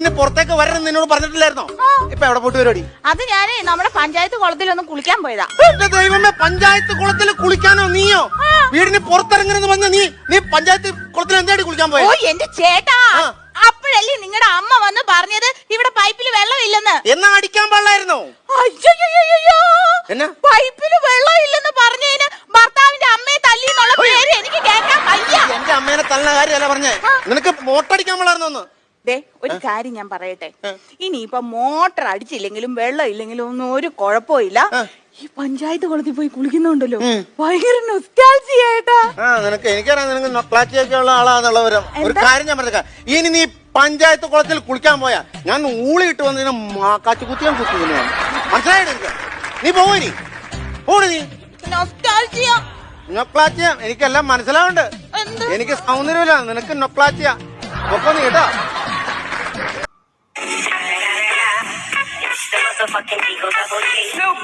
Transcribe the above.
പുറത്തേക്ക് വരണം നിന്നോട് പറഞ്ഞിട്ടില്ലായിരുന്നോ? ഇപ്പൊ എവിടെ പോയിട്ട് പരിപാടി? അത് ഞാനേ നമ്മുടെ പഞ്ചായത്ത് കുളത്തിൽ ഒന്ന് കുളിക്കാൻ പോയതാ. എന്റെ ദൈവമേ പഞ്ചായത്ത് കുളത്തിൽ കുളിക്കാനോ നീയോ? വീടിന് പുറത്തിറങ്ങരുന്ന് പറഞ്ഞ നീ നീ പഞ്ചായത്ത് കുളത്തിൽ എന്താടി കുളിക്കാൻ ഓ എന്റെ ചേട്ടാ. അപ്പോഴല്ലേ നിങ്ങളുടെ അമ്മ വന്ന് പറഞ്ഞത് ഇവിടെ പൈപ്പിൽ വെള്ളം ഇല്ലെന്ന്? എന്നാ അടിക്കാൻ പാടില്ലായിരുന്നോ? എന്നാ? പൈപ്പിൽ വെള്ളമില്ലെന്ന് പറഞ്ഞതിന് ഭർത്താവിന്റെ അമ്മയെ തല്ലി എന്നുള്ള പേര് എനിക്ക് കേൾക്കാൻ വയ്യ. എന്റെ അമ്മേനെ തള്ള കാര്യമല്ല പറഞ്ഞേ. നിനക്ക് മോട്ടടിക്കാൻ പാടില്ലായിരുന്നോ ദേ ഒരു കാര്യം ഞാൻ പറയട്ടെ. ഇനിയിപ്പൊ മോട്ടർ അടിച്ചില്ലെങ്കിലും വെള്ളം ഇല്ലെങ്കിലും ഒന്നും ഒരു കുഴപ്പമില്ല. ഈ പഞ്ചായത്ത് കുളത്തിൽ പോയി കുളിക്കുന്നുണ്ടല്ലോ. ഭയങ്കര നൊസ്റ്റാൾജിയേട്ടാ ആ നിനക്ക് എനിക്കറിയാം നിനക്ക് നൊക്ലാച്ചിയൊക്കെ ഉള്ള ആളാന്നുള്ള ഒരു കാര്യം ഞാൻ പറഞ്ഞേക്കാം. ഇനി നീ പഞ്ചായത്ത് കുളത്തിൽ കുളിക്കാൻ പോയാ. ഞാൻ ഊളിയിട്ട് വന്നതിന് കാച്ചു കുത്തിയാൻ കുത്തി തന്നെയാണ് മനസ്സിലായിട്ട് നീ പോയി പോണി നീ നൊസ്റ്റാൾജിയ നൊക്ലാച്ചിയ എനിക്കെല്ലാം മനസ്സിലാവുണ്ട് എനിക്ക് സൗന്ദര്യമില്ല. നിനക്ക് നൊക്ലാച്ചിയ ഒപ്പം നീ കേട്ടോ. Motherfucking Eagle Double G.